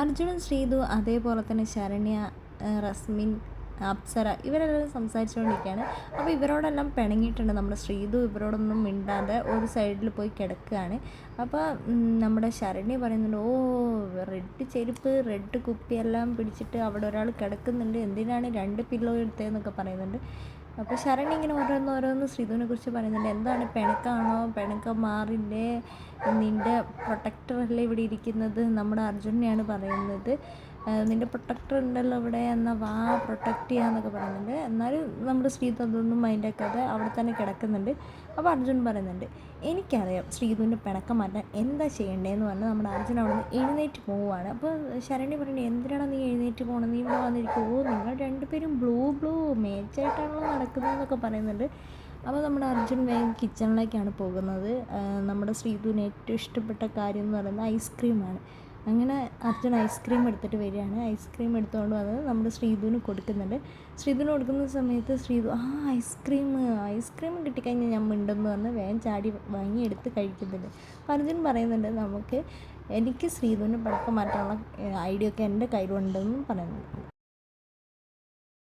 അർജുനും ശ്രീതു അതേപോലെ തന്നെ ശരണ്യ റസ്മിൻ അപ്സര ഇവരെല്ലാം സംസാരിച്ചുകൊണ്ടിരിക്കുകയാണ്. അപ്പോൾ ഇവരോടെല്ലാം പിണങ്ങിയിട്ടുണ്ട്. നമ്മുടെ ശ്രീതു ഇവരോടൊന്നും മിണ്ടാതെ ഒരു സൈഡിൽ പോയി കിടക്കുകയാണ്. അപ്പോൾ നമ്മുടെ ശരണ്യ പറയുന്നുണ്ട് ഓ റെഡ് ചെരുപ്പ് റെഡ് കുപ്പിയെല്ലാം പിടിച്ചിട്ട് അവിടെ ഒരാൾ കിടക്കുന്നുണ്ട്. എന്തിനാണ് രണ്ട് പില്ലോ എടുത്തതെന്നൊക്കെ പറയുന്നുണ്ട്. അപ്പോൾ ശരണ്യ ഇങ്ങനെ ഓരോന്ന് ഓരോന്ന് ശ്രീധുവിനെ കുറിച്ച് പറയുന്നുണ്ട്. എന്താണ് പിണക്കാണോ? പിണക്കം മാറില്ലേ? നിന്റെ പ്രൊട്ടക്ടറല്ലേ ഇവിടെ ഇരിക്കുന്നത്? നമ്മുടെ അർജുനെയാണ് പറയുന്നത്. നിന്റെ പ്രൊട്ടക്ടർ ഉണ്ടല്ലോ അവിടെ എന്നാൽ വാ പ്രൊട്ടക്റ്റ് ചെയ്യാന്നൊക്കെ പറയുന്നുണ്ട്. എന്നാലും നമ്മുടെ ശ്രീധു അതൊന്നും മൈൻഡാക്കാതെ അവിടെ തന്നെ കിടക്കുന്നുണ്ട്. അപ്പോൾ അർജുൻ പറയുന്നുണ്ട് എനിക്കറിയാം ശ്രീധുവിന്റെ പിണക്കം മാറ്റാൻ എന്താ ചെയ്യേണ്ടതെന്ന് പറഞ്ഞാൽ നമ്മുടെ അർജുൻ അവിടെ നിന്ന് എഴുന്നേറ്റ് പോവുകയാണ്. അപ്പോൾ ശരണി പറയുന്നത് എന്തിനാണ് നീ എഴുന്നേറ്റ് പോകണം നീ ഇവിടെ വന്നിരിക്കും ഓ നിങ്ങൾ രണ്ടുപേരും ബ്ലൂ ബ്ലൂ മേച്ചായിട്ടാണല്ലോ നടക്കുന്നതെന്നൊക്കെ പറയുന്നുണ്ട്. അപ്പോൾ നമ്മുടെ അർജുൻ വേഗം കിച്ചണിലേക്കാണ് പോകുന്നത്. നമ്മുടെ ശ്രീധുവിന് ഏറ്റവും ഇഷ്ടപ്പെട്ട കാര്യം എന്ന് പറയുന്നത് ഐസ്ക്രീമാണ്. അങ്ങനെ അർജുൻ ഐസ്ക്രീം എടുത്തിട്ട് വരികയാണ്. ഐസ്ക്രീം എടുത്തുകൊണ്ട് വന്നത് നമ്മുടെ ശ്രീധുവിന് കൊടുക്കുന്നുണ്ട്. ശ്രീധുവിന് കൊടുക്കുന്ന സമയത്ത് ശ്രീധു ആ ഐസ്ക്രീം ഐസ്ക്രീം കിട്ടിക്കഴിഞ്ഞാൽ ഞാൻ മിണ്ടെന്ന് പറഞ്ഞ് വേഗം ചാടി വാങ്ങി എടുത്ത് കഴിക്കുന്നുണ്ട്. അപ്പോൾ അർജുൻ പറയുന്നുണ്ട് നമുക്ക് എനിക്ക് ശ്രീധുവിന് പടക്കം മാറ്റാനുള്ള ഐഡിയ ഒക്കെ എന്റെ കയ്യിലുണ്ടെന്നും പറയുന്നുണ്ട്.